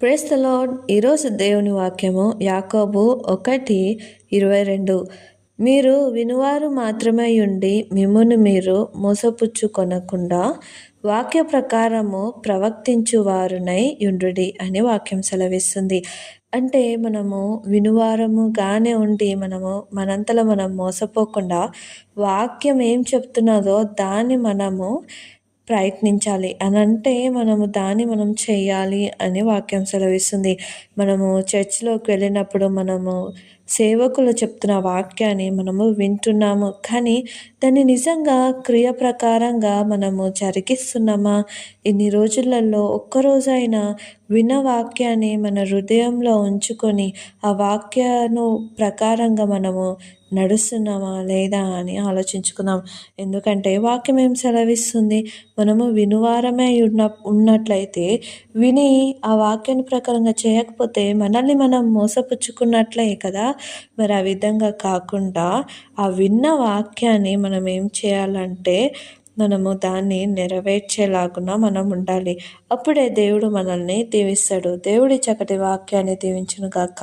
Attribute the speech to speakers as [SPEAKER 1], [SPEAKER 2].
[SPEAKER 1] Praise the ఈరోజు దేవుని వాక్యము యాకోబు ఒకటి ఇరవై రెండు. మీరు వినువారు మాత్రమే ఉండి మిమ్మును మీరు మోసపుచ్చుకొనకుండా వాక్య ప్రకారము ప్రవర్తించు వారునై యుండుడి అని వాక్యం సెలవిస్తుంది. అంటే మనము వినువారముగానే ఉండి మనము మనంతలో మనం మోసపోకుండా వాక్యం ఏం చెప్తున్నదో దాన్ని మనము ప్రయత్నించాలి అని అంటే మనము దాన్ని మనం చేయాలి అని వాక్యం సెలవిస్తుంది. మనము చర్చ్లోకి వెళ్ళినప్పుడు మనము సేవకులు చెప్తున్న వాక్యాన్ని మనము వింటున్నాము. కానీ దాన్ని నిజంగా క్రియ ప్రకారంగా మనము జరిగిస్తున్నామా? ఇన్ని రోజులలో ఒక్కరోజైనా విన్న వాక్యాన్ని మన హృదయంలో ఉంచుకొని ఆ వాక్యను ప్రకారంగా మనము నడుస్తున్నామా లేదా అని ఆలోచించుకుందాం. ఎందుకంటే వాక్యం ఏం సెలవిస్తుంది? మనము వినువారమే ఉన్న ఉన్నట్లయితే విని ఆ వాక్యాన్ని ప్రకారంగా చేయకపోతే మనల్ని మనం మోసపుచ్చుకున్నట్లే కదా? మరి ఆ విధంగా కాకుండా ఆ విన్న వాక్యాన్ని మనం ఏం చేయాలంటే మనము దాన్ని నెరవేర్చేలాగున మనం ఉండాలి. అప్పుడే దేవుడు మనల్ని దీవిస్తాడు. దేవుడి చక్కటి వాక్యాన్ని దీవించును గాక.